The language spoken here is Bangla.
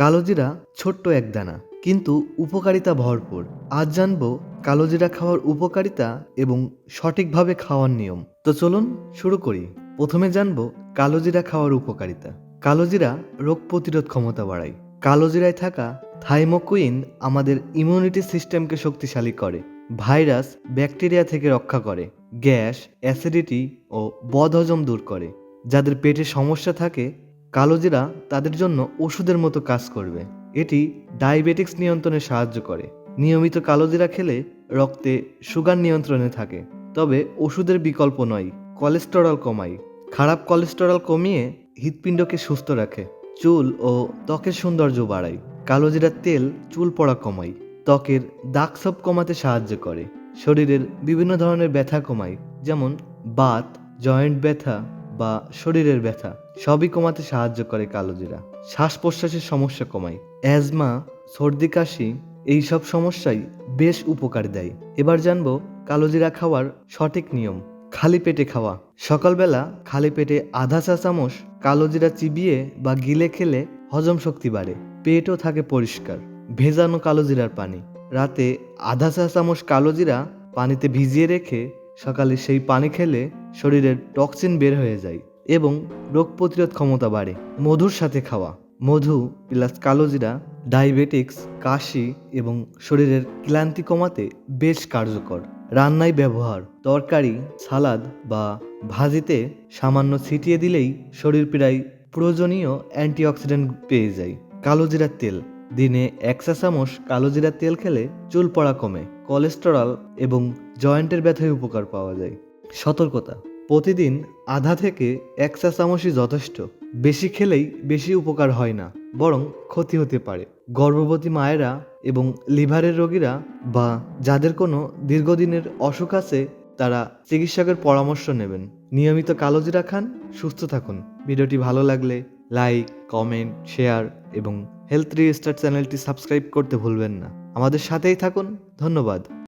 কালোজিরা ছোট্ট এক দানা, কিন্তু উপকারিতা ভরপুর। আজ জানব কালোজিরা খাওয়ার উপকারিতা এবং সঠিকভাবে খাওয়ার নিয়ম। তো চলুন শুরু করি। প্রথমে জানব কালোজিরা খাওয়ার উপকারিতা। কালোজিরা রোগ প্রতিরোধ ক্ষমতা বাড়ায়। কালোজিরায় থাকা থাইমোকুইন আমাদের ইমিউনিটি সিস্টেমকে শক্তিশালী করে, ভাইরাস, ব্যাকটেরিয়া থেকে রক্ষা করে, গ্যাস, অ্যাসিডিটি ও বদহজম দূর করে, যাদের পেটে সমস্যা থাকে কালোজিরা তাদের জন্য ওষুধের মতো কাজ করবে। এটি ডায়াবেটিক্স নিয়ন্ত্রণে সাহায্য করে। নিয়মিত কালোজিরা খেলে রক্তে সুগার নিয়ন্ত্রণে থাকে। তবে ওষুধের বিকল্প নয়, কোলেস্টেরল কমায় খারাপ কোলেস্টেরল কমিয়ে হৃৎপিণ্ডকে সুস্থ রাখে, চুল ও ত্বকের সৌন্দর্য বাড়ায়। কালোজিরার তেল, চুল পড়া কমায়, ত্বকের দাগ সব কমাতে সাহায্য করে। শরীরের বিভিন্ন ধরনের ব্যথা কমায়, যেমন বাত, জয়েন্ট ব্যথা বা শরীরের ব্যথা সবই কমাতে সাহায্য করে কালোজিরা। শ্বাস প্রশ্বাসের সমস্যা কমায়। অ্যাজমা, সর্দি, কাশি এই সব সমস্যাই বেশ উপকার দেয়। এবার জানব কালোজিরা খাওয়ার সঠিক নিয়ম। খালি পেটে খাওয়া। সকালবেলা খালি পেটে আধা চা চামচ কালোজিরা চিবিয়ে বা গিলে খেলে হজম শক্তি বাড়ে। পেটও থাকে পরিষ্কার। ভেজানো কালোজিরার পানি। রাতে আধা চা চামচ কালোজিরা পানিতে ভিজিয়ে রেখে সকালে সেই পানি খেলে শরীরের টক্সিন বের হয়ে যায় এবং রোগ প্রতিরোধ ক্ষমতা বাড়ে। মধুর সাথে খাওয়া। মধু, প্লাস কালোজিরা ডায়াবেটিক্স কাশি এবং শরীরের ক্লান্তি কমাতে বেশ কার্যকর। রান্নায় ব্যবহার, তরকারি, সালাদ বা ভাজিতে সামান্য ছিটিয়ে দিলেই শরীর প্রায় প্রয়োজনীয় অ্যান্টিঅক্সিডেন্ট পেয়ে যায়। কালোজিরার তেল। দিনে এক চা চামচ কালোজিরার তেল খেলে চুল পড়া কমে। কোলেস্টেরল এবং জয়েন্টের ব্যথায় উপকার পাওয়া যায়। সতর্কতা। প্রতিদিন আধা থেকে এক চা চামচই যথেষ্ট। বেশি খেলেই বেশি উপকার হয় না, বরং ক্ষতি হতে পারে। গর্ভবতী মায়েরা এবং লিভারের রোগীরা বা যাদের কোনো দীর্ঘদিনের অসুখ আছে, তারা চিকিৎসকের পরামর্শ নেবেন। নিয়মিত কালোজিরা খান, সুস্থ থাকুন। ভিডিওটি ভালো লাগলে লাইক, কমেন্ট, শেয়ার এবং হেলথ রিস্টার চ্যানেলটি সাবস্ক্রাইব করতে ভুলবেন না। আমাদের সাথেই থাকুন। ধন্যবাদ।